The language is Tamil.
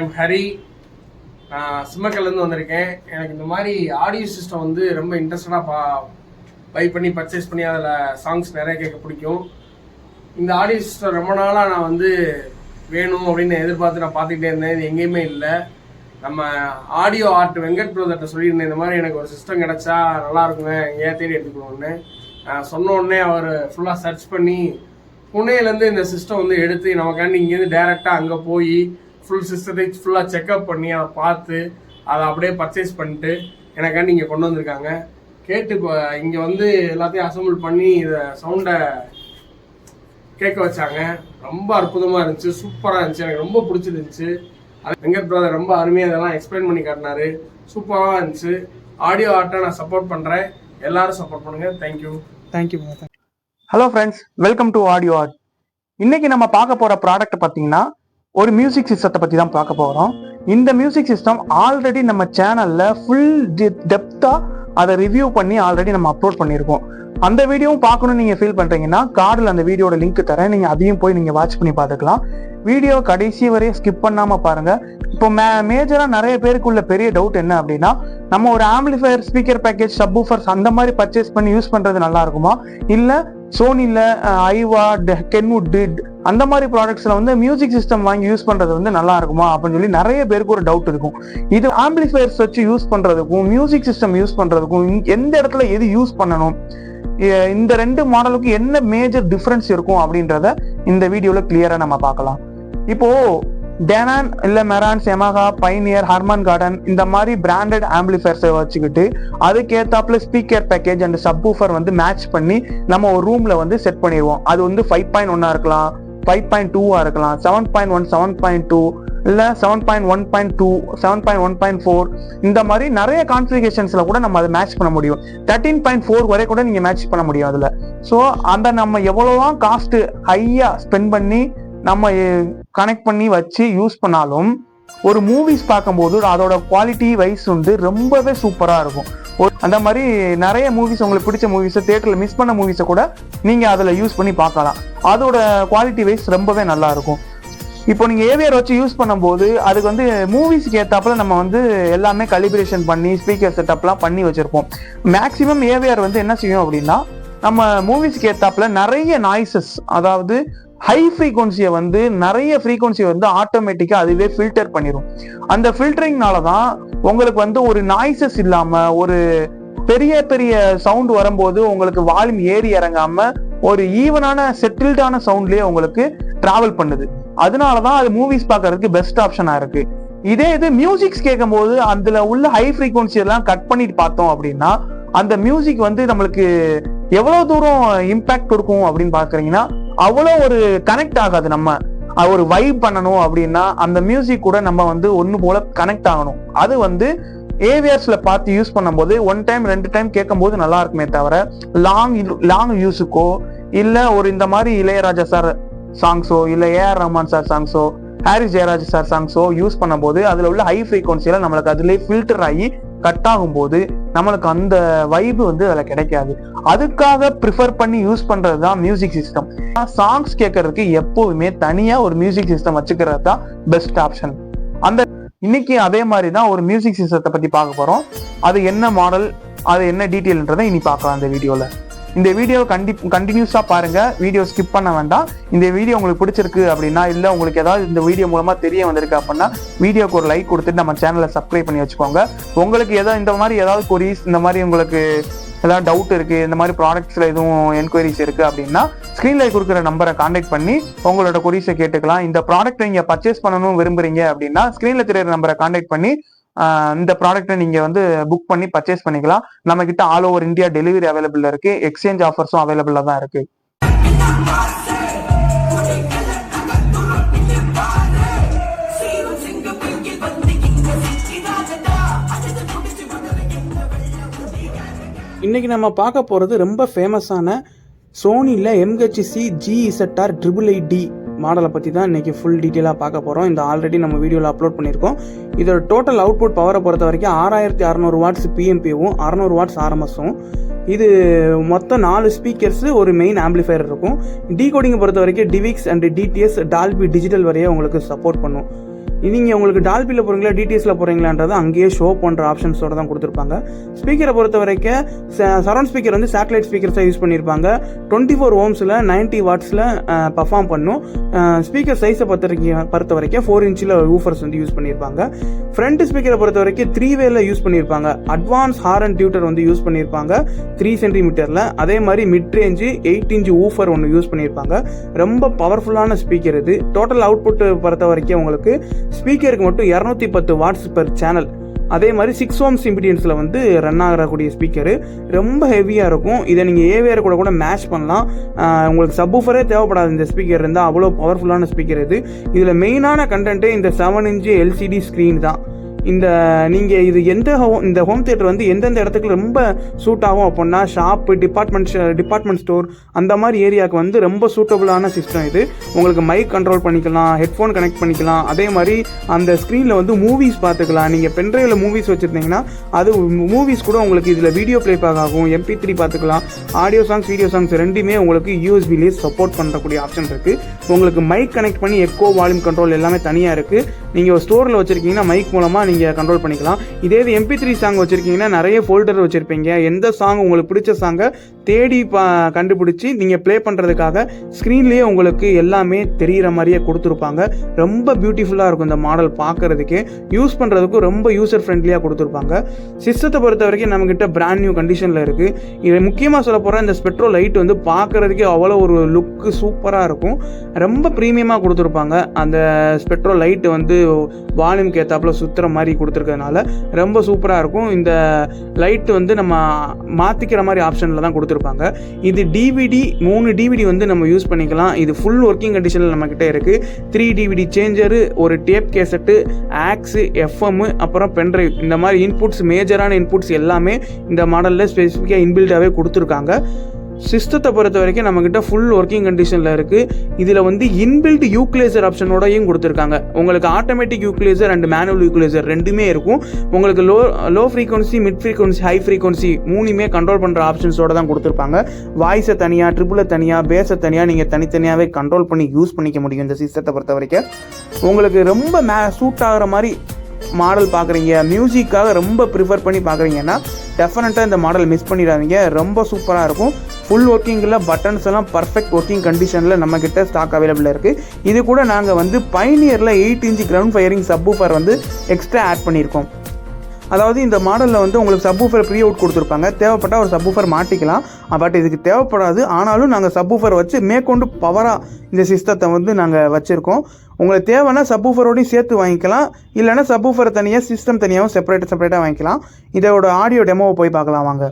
ஐம் ஹரி நான் சிம்மக்கல்லேருந்து வந்திருக்கேன். எனக்கு இந்த மாதிரி ஆடியோ சிஸ்டம் வந்து ரொம்ப இன்ட்ரெஸ்டடாக பா பை பண்ணி பர்ச்சேஸ் பண்ணி அதில் சாங்ஸ் நிறைய கேட்க பிடிக்கும். இந்த ஆடியோ சிஸ்டம் ரொம்ப நாளாக நான் வந்து வேணும் அப்படின்னு எதிர்பார்த்து நான் பார்த்துக்கிட்டே இருந்தேன். இது எங்கேயுமே இல்லை. நம்ம ஆடியோ ஆர்ட் வெங்கட் பிரதர்கிட்ட சொல்லியிருந்தேன். இந்த மாதிரி எனக்கு ஒரு சிஸ்டம் கிடைச்சா நல்லா இருக்குங்க எங்கேயா தேடி எடுத்துக்கணும்னு. நான் சொன்ன உடனே அவர் ஃபுல்லாக சர்ச் பண்ணி புனேலேருந்து இந்த சிஸ்டம் வந்து எடுத்து நமக்காண்டி இங்கேருந்து டேரெக்டாக அங்கே போய் ஃபுல் சிஸ்டத்தை ஃபுல்லாக செக்அப் பண்ணி அதை பார்த்து அதை அப்படியே பர்ச்சேஸ் பண்ணிட்டு எனக்காண்டி இங்கே கொண்டு வந்திருக்காங்க. கேட்டு இப்போ இங்கே வந்து எல்லாத்தையும் அசம்பிள் பண்ணி இதை சவுண்டை கேட்க வச்சாங்க. ரொம்ப அற்புதமாக இருந்துச்சு சூப்பராக இருந்துச்சு. எனக்கு ரொம்ப பிடிச்சிருந்துச்சு. அது வெங்கட் பிரதர் ரொம்ப அருமையாக இதெல்லாம் எக்ஸ்பிளைன் பண்ணி காட்டினாரு. சூப்பராக இருந்துச்சு. ஆடியோ ஆர்ட்டை நான் சப்போர்ட் பண்ணுறேன் எல்லாரும் சப்போர்ட் பண்ணுங்கள் thank you thank you hello friends welcome to audio art இன்னைக்கு நம்ம பார்க்க போற ப்ராடக்ட் பார்த்தீங்கன்னா ஒரு மியூசிக் சிஸ்டத்தை பத்தி தான் பார்க்க போகிறோம் இந்த மியூசிக் சிஸ்டம் ஆல்ரெடி நம்ம சேனல்ல ஃபுல் டெப்தா அதை ரிவ்யூ பண்ணி ஆல்ரெடி நம்ம அப்லோட் பண்ணியிருக்கோம் அந்த வீடியோவும் பார்க்கணும்னு நீங்க ஃபீல் பண்றீங்கன்னா கார்டில் அந்த வீடியோட லிங்க் தரேன். நீங்க அதையும் போய் நீங்க வாட்ச் பண்ணி பார்த்துக்கலாம். வீடியோ கடைசி வரையும் ஸ்கிப் பண்ணாம பாருங்க. இப்போ மே மேஜராக நிறைய பேருக்குள்ள பெரிய டவுட் என்ன அப்படின்னா நம்ம ஒரு ஆம்பிளிஃபயர் ஸ்பீக்கர் பேக்கேஜ் சப்வூஃபர்ஸ் அந்த மாதிரி பர்ச்சேஸ் பண்ணி யூஸ் பண்றது நல்லா இருக்குமா? இல்லை சோனியில் ஐவா கென்வுட் டிட் அந்த மாதிரி ப்ராடக்ட்ஸில் வந்து மியூசிக் சிஸ்டம் வாங்கி யூஸ் பண்ணுறது வந்து நல்லா இருக்குமா அப்படின்னு சொல்லி நிறைய பேருக்கு ஒரு டவுட் இருக்கும். இது ஆம்பிளிஃபயர்ஸ் வச்சு யூஸ் பண்ணுறதுக்கும் மியூசிக் சிஸ்டம் யூஸ் பண்ணுறதுக்கும் எந்த இடத்துல எது யூஸ் பண்ணணும் இந்த ரெண்டு மாடலுக்கும் என்ன மேஜர் டிஃப்ரென்ஸ் இருக்கும் அப்படின்றத இந்த வீடியோவில் கிளியராக நம்ம பார்க்கலாம். இப்போ டேனான் இல்லை மெரான் செமகா பைனியர் ஹர்மன் கார்டன் இந்த மாதிரி பிராண்டட் ஆம்பிளிஃபயர்ஸை வச்சுக்கிட்டு அதுக்கேற்றாப்புல ஸ்பீக்கர் பேக்கேஜ் அண்ட் சப்வூஃபர் வந்து மேட்ச் பண்ணி நம்ம ஒரு ரூமில் வந்து செட் பண்ணிடுவோம். அது வந்து ஃபைவ் பாயிண்ட் ஒன்னாக இருக்கலாம். ஃபைவ் பாயிண்ட் டூவாக இருக்கலாம். Seven point one seven point two இல்லை seven point one point two seven point one point four இந்த மாதிரி நிறைய கான்ஃபிகேஷன்ஸில் கூட நம்ம அதை மேட்ச் பண்ண முடியும். தேர்ட்டீன் பாயிண்ட் ஃபோர் வரை கூட நீங்கள் மேட்ச் பண்ண முடியும் அதில். ஸோ அந்த நம்ம எவ்வளோவா காஸ்ட்டு ஹையாக ஸ்பெண்ட் பண்ணி நம்ம கனெக்ட் பண்ணி வச்சு யூஸ் பண்ணாலும் ஒரு மூவிஸ் பார்க்கும்போது அதோட குவாலிட்டி வைஸ் வந்து ரொம்பவே சூப்பராக இருக்கும். அந்த மாதிரி நிறைய மூவிஸ் உங்களுக்கு பிடிச்ச மூவிஸை தேட்டரில் மிஸ் பண்ண மூவிஸை கூட நீங்கள் அதில் யூஸ் பண்ணி பார்க்கலாம். அதோட குவாலிட்டி வைஸ் ரொம்பவே நல்லா இருக்கும். இப்போ நீங்கள் ஏவிஆர் வச்சு யூஸ் பண்ணும்போது அதுக்கு வந்து மூவிஸ்க்கு ஏற்றாப்புல நம்ம வந்து எல்லாமே கலிபிரேஷன் பண்ணி ஸ்பீக்கர் செட்டப்லாம் பண்ணி வச்சுருப்போம். மேக்ஸிமம் ஏவிஆர் வந்து என்ன செய்யும் அப்படின்னா நம்ம மூவிஸ்க்கு ஏற்றாப்புல நிறைய நாய்ஸஸ் அதாவது ஹை ஃப்ரீக்வன்சியை வந்து நிறைய ஃப்ரீக்வன்சியை வந்து ஆட்டோமேட்டிக்காக அதுவே ஃபில்டர் பண்ணிடும் அந்த ஃபில்டரிங்னால தான் உங்களுக்கு வந்து ஒரு நாய்ஸஸ் இல்லாமல் ஒரு பெரிய பெரிய சவுண்ட் வரும்போது உங்களுக்கு வால்யூம் ஏறி இறங்காம ஒரு ஈவனான செட்டில்டான சவுண்ட்லேயே உங்களுக்கு ட்ராவல் பண்ணுது. அதனால தான் அது மூவிஸ் பார்க்கறதுக்கு பெஸ்ட் ஆப்ஷனாக இருக்கு. இதே இது மியூசிக்ஸ் கேட்கும்போது அதில் உள்ள ஹை ஃப்ரீக்வன்சி எல்லாம் கட் பண்ணிட்டு பார்த்தோம் அப்படின்னா அந்த மியூசிக் வந்து நம்மளுக்கு எவ்வளோ தூரம் இம்பேக்ட் கொடுக்கும் அப்படின்னு பார்க்குறீங்கன்னா அவ்வளோ ஒரு கனெக்ட் ஆகாது நம்ம. ஒரு வைப் பண்ணணும் அப்படின்னா அந்த மியூசிக் கூட நம்ம வந்து ஒன்று போல கனெக்ட் ஆகணும். அது வந்து ஏவியர்ஸ்ல பார்த்து யூஸ் பண்ணும்போது ஒன் டைம் ரெண்டு டைம் கேட்கும்போது நல்லா இருக்குமே தவிர லாங் லாங் யூஸுக்கோ இல்லை ஒரு இந்த மாதிரி இளையராஜா சார் சாங்ஸோ இல்லை ஏஆர் ரஹ்மான் சார் சாங்ஸோ ஹாரிஸ் ஜெயராஜ் சார் சாங்ஸோ யூஸ் பண்ணும்போது அதில் உள்ள ஹை ஃப்ரீக்வன்சியில் நம்மளுக்கு அதுலேயே ஃபில்டர் ஆகி கட் ஆகும்போது நம்மளுக்கு அந்த வைப் வந்து அதில் கிடைக்காது. அதுக்காக ப்ரிஃபர் பண்ணி யூஸ் பண்றது தான் மியூசிக் சிஸ்டம் சாங்ஸ் கேட்கறதுக்கு எப்போதுமே தனியா ஒரு மியூசிக் சிஸ்டம் வச்சுக்கிறது தான் பெஸ்ட் ஆப்ஷன் அந்த இன்னைக்கு அதே மாதிரி தான் ஒரு மியூசிக் சிஸ்டத்தை பத்தி பார்க்க போறோம். அது என்ன மாடல் அது என்ன டீட்டெயில்ன்றதை இனி பார்க்கலாம் அந்த வீடியோவில் இந்த வீடியோ கண்டி கண்டினியூஸா பாருங்க. வீடியோ ஸ்கிப் பண்ண வேண்டாம். இந்த வீடியோ உங்களுக்கு பிடிச்சிருக்கு அப்படின்னா இல்ல உங்களுக்கு ஏதாவது இந்த வீடியோ மூலமா தெரிய வந்திருக்கு அப்படின்னா வீடியோக்கு ஒரு லைக் கொடுத்துட்டு நம்ம சேனலை சப்ஸ்கிரைப் பண்ணி வச்சுக்கோங்க. உங்களுக்கு ஏதாவது இந்த மாதிரி ஏதாவது கொரிஸ் இந்த மாதிரி உங்களுக்கு ஏதாவது டவுட் இருக்கு இந்த மாதிரி ப்ராடக்ட்ஸ்ல எதுவும் என்கொயரிஸ் இருக்கு அப்படின்னா ஸ்க்ரீனில் கொடுக்குற நம்பரை காண்டாக்ட் பண்ணி உங்களோட கொரிஸை கேட்டுக்கலாம். இந்த ப்ராடக்ட் நீங்க பர்ச்சேஸ் பண்ணணும் விரும்புறீங்க அப்படின்னா ஸ்க்ரீனில் தெரியுற நம்பரை காண்டாக்ட் பண்ணி இந்த ப்ராடக்ட்டை நீங்கள் வந்து புக் பண்ணி பர்ச்சேஸ் பண்ணிக்கலாம். நம்ம கிட்ட all over India delivery available இருக்கு எக்ஸ்சேஞ்ச் ஆஃபர்ஸும் அவைலபிளாக தான் இருக்கு. இன்றைக்கி நம்ம பார்க்க போகிறது ரொம்ப ஃபேமஸான சோனியில் MHC GZR triple ID D மாடலை பற்றி தான் இன்றைக்கி ஃபுல் டீட்டெயிலாக பார்க்க போகிறோம் இந்த ஆல்ரெடி நம்ம வீடியோவில் அப்லோட் பண்ணியிருக்கோம். இதோட டோட்டல் அவுட்புட் பவரை பொறுத்த வரைக்கும் ஆறாயிரத்தி அறநூறு வாட்ஸ் பிஎம்பியும் அறநூறு வாட்ஸ் ஆர்எம்எஸும் இது மொத்தம் நாலு ஸ்பீக்கர்ஸு ஒரு மெயின் ஆம்பிளிஃபயர் இருக்கும். டீகோடிங்கை பொறுத்த வரைக்கும் DivX and DTS Dolby digital வரையே உங்களுக்கு சப்போர்ட் பண்ணும். நீங்கள் உங்களுக்கு டால்பியில் போகிறீங்களா டிடிஎஸில் போகிறீங்களான்றது அங்கேயே ஷோ பண்ணுற ஆப்ஷன்ஸோடு தான் கொடுத்துருப்பாங்க. ஸ்பீக்கரை பொறுத்த வரைக்கும் சரௌண்ட் ஸ்பீக்கர் வந்து சேட்டலைட் ஸ்பீக்கர்ஸாக யூஸ் பண்ணியிருப்பாங்க. டுவெண்ட்டி ஃபோர் ஓம்ஸில் நைன்ட்டி வாட்ஸில் பர்ஃபார்ம் பண்ணும். ஸ்பீக்கர் சைஸை பொறுத்த வரைக்கும் பொறுத்த வரைக்கும் ஃபோர் இன்ச்சில் ஊஃபர்ஸ் வந்து யூஸ் பண்ணியிருப்பாங்க. ஃப்ரண்ட் ஸ்பீக்கரை பொறுத்த வரைக்கும் த்ரீ வேல யூஸ் பண்ணியிருப்பாங்க. அட்வான்ஸ் ஹார் அண்ட் டியூட்டர் வந்து யூஸ் பண்ணியிருப்பாங்க. த்ரீ சென்டிமீட்டரில் அதே மாதிரி mid range eight inch woofer ஒன்று யூஸ் பண்ணியிருப்பாங்க. ரொம்ப பவர்ஃபுல்லான ஸ்பீக்கர் இது. டோட்டல் அவுட்புட் பொறுத்த வரைக்கும் உங்களுக்கு ஸ்பீக்கருக்கு மட்டும் இரநூத்தி பத்து வாட்ஸ் பெர் சேனல் அதே மாதிரி சிக்ஸ் ஓம்ஸ் இம்பிடியன்ஸில் வந்து ரன் ஆகக்கூடிய ஸ்பீக்கரு ரொம்ப ஹெவியாக இருக்கும். இதை நீங்கள் ஏவிஆர் கூட கூட மேட்ச் பண்ணலாம். உங்களுக்கு சப்வூஃபரே தேவைப்படாது. இந்த ஸ்பீக்கர் இருந்தால் அவ்வளோ பவர்ஃபுல்லான ஸ்பீக்கர் இது. இதில் மெயினான கண்டென்ட்டே இந்த செவன் இன்ச்சு எல்சிடி ஸ்க்ரீன் தான். இந்த நீங்கள் இது எந்த ஹோ- இந்த ஹோம் தியேட்டர் வந்து எந்தெந்த இடத்துக்கு ரொம்ப சூட் ஆகும் அப்படின்னா ஷாப்பு டிபார்ட்மெண்ட் டிபார்ட்மெண்ட் ஸ்டோர் அந்த மாதிரி ஏரியாவுக்கு வந்து ரொம்ப சூட்டபுளான சிஸ்டம் இது. உங்களுக்கு மைக் கண்ட்ரோல் பண்ணிக்கலாம் ஹெட்ஃபோன் கனெக்ட் பண்ணிக்கலாம். அதே மாதிரி அந்த ஸ்க்ரீனில் வந்து மூவிஸ் பார்த்துக்கலாம். நீங்கள் பென்ட்ரைவில் மூவிஸ் வச்சுருந்தீங்கன்னா அது மூவிஸ் கூட உங்களுக்கு இதில் வீடியோ ப்ளேபேக் ஆகும் எம்பி த்ரீ பார்த்துக்கலாம். ஆடியோ சாங்ஸ் வீடியோ சாங்ஸ் ரெண்டுமே உங்களுக்கு யூஎஸ்பிலேயே சப்போர்ட் பண்ணுறக்கூடிய ஆப்ஷன் இருக்குது உங்களுக்கு மைக் கனெக்ட் பண்ணி எக்கோ வால்யூம் கண்ட்ரோல் எல்லாமே தனியாக இருக்குது நீங்கள் ஒரு ஸ்டோரில் வச்சுருக்கீங்கன்னா மைக் மூலமாக நீங்கள் கண்ட்ரோல் பண்ணிக்கலாம். இதே இது எம்பி த்ரீ சாங் வச்சுருக்கீங்கன்னா நிறைய ஃபோல்டர் வச்சுருப்பீங்க. எந்த சாங் உங்களுக்கு பிடிச்ச சாங்கை தேடி பா கண்டுபிடிச்சி நீங்கள் ப்ளே பண்ணுறதுக்காக ஸ்க்ரீன்லேயே உங்களுக்கு எல்லாமே தெரிகிற மாதிரியே கொடுத்துருப்பாங்க. ரொம்ப பியூட்டிஃபுல்லாக இருக்கும் இந்த மாடல் பார்க்குறதுக்கே யூஸ் பண்ணுறதுக்கும் ரொம்ப யூசர் ஃப்ரெண்ட்லியாக கொடுத்துருப்பாங்க. சிஸ்டத்தை பொறுத்த வரைக்கும் நம்மக்கிட்ட பிராண்ட் நியூ கண்டிஷனில் இருக்குது இது முக்கியமாக சொல்ல போகிற இந்த ஸ்பெட்ரோ லைட் வந்து பார்க்குறதுக்கே அவ்வளோ ஒரு லுக்கு சூப்பராக இருக்கும். ரொம்ப ப்ரீமியமாக கொடுத்துருப்பாங்க. அந்த ஸ்பெட்ரோ லைட் வந்து வால்யூம்க்கு ஏற்றாப்புல சுற்றுற மாதிரி கொடுத்துருக்கறதுனால ரொம்ப சூப்பராக இருக்கும். இந்த லைட் வந்து நம்ம மாற்றிக்கிற மாதிரி ஆப்ஷனில் தான் கொடுத்துருப்பாங்க இது டிவிடி மூணு டிவிடி வந்து நம்ம யூஸ் பண்ணிக்கலாம். இது ஃபுல் ஒர்க்கிங் கண்டிஷனில் நம்மக்கிட்ட இருக்குது த்ரீ டிவிடி சேஞ்சரு ஒரு டேப் கேசட்டு ஆக்ஸு எஃப்எம்மு அப்புறம் பென்ட்ரைவ் இந்த மாதிரி இன்புட்ஸ் மேஜரான இன்புட்ஸ் எல்லாமே இந்த மாடலில் ஸ்பெசிஃபிக்காக இன்பில்டாகவே கொடுத்துருக்காங்க. சிஸ்டத்தை பொறுத்த வரைக்கும் நம்மக்கிட்ட ஃபுல் ஒர்க்கிங் கண்டிஷனில் இருக்குது இதில் வந்து இன்பில்ட் யூக்லேசர் ஆப்ஷனோடையும் கொடுத்துருக்காங்க. உங்களுக்கு automatic equaliser and manual equaliser ரெண்டுமே இருக்கும். உங்களுக்கு low low frequency mid frequency high frequency மூணுமே கண்ட்ரோல் பண்ணுற ஆப்ஷன்ஸோட தான் கொடுத்துருப்பாங்க. வாய்ஸை தனியாக ட்ரிபிளை தனியாக பேஸை தனியாக நீங்கள் தனித்தனியாகவே கண்ட்ரோல் பண்ணி யூஸ் பண்ணிக்க முடியும் இந்த சிஸ்டத்தை பொறுத்த வரைக்கும். உங்களுக்கு ரொம்ப மே சூட் ஆகிற மாதிரி மாடல் பார்க்குறீங்க மியூசிக்காக ரொம்ப ப்ரிஃபர் பண்ணி பார்க்குறீங்கன்னா டெஃபினட்டாக இந்த மாடல் மிஸ் பண்ணிடாதீங்க. ரொம்ப சூப்பராக இருக்கும். ஃபுல் ஒர்க்கிங்கில் பட்டன்ஸ் எல்லாம் பர்ஃபெக்ட் ஒர்க்கிங் கண்டிஷனில் நம்மக்கிட்ட ஸ்டாக் அவைலபிள் இருக்குது இது கூட நாங்கள் வந்து பைனியரில் eight inch ground firing subwoofer வந்து எக்ஸ்ட்ரா ஆட் பண்ணியிருக்கோம். அதாவது இந்த மாடலில் வந்து உங்களுக்கு சப்வூஃபர் ப்ரீ அவுட் கொடுத்துருப்பாங்க. தேவைப்பட்டால் ஒரு சப்வூஃபர் மாட்டிக்கலாம். பட் இதுக்கு தேவைப்படாது. ஆனாலும் நாங்கள் சப்வூஃபர் வச்சு மேற்கொண்டு பவராக இந்த சிஸ்டத்தை வந்து நாங்கள் வச்சுருக்கோம். உங்களுக்கு தேவைன்னா சப்வூஃபரோடையும் சேர்த்து வாங்கிக்கலாம். இல்லைன்னா சப்வூஃபர் தனியாக சிஸ்டம் தனியாகவும் செப்பரேட் செப்பரேட்டாக வாங்கிக்கலாம். இதோட ஆடியோ டெமோவை போய் பார்க்கலாம் வாங்க.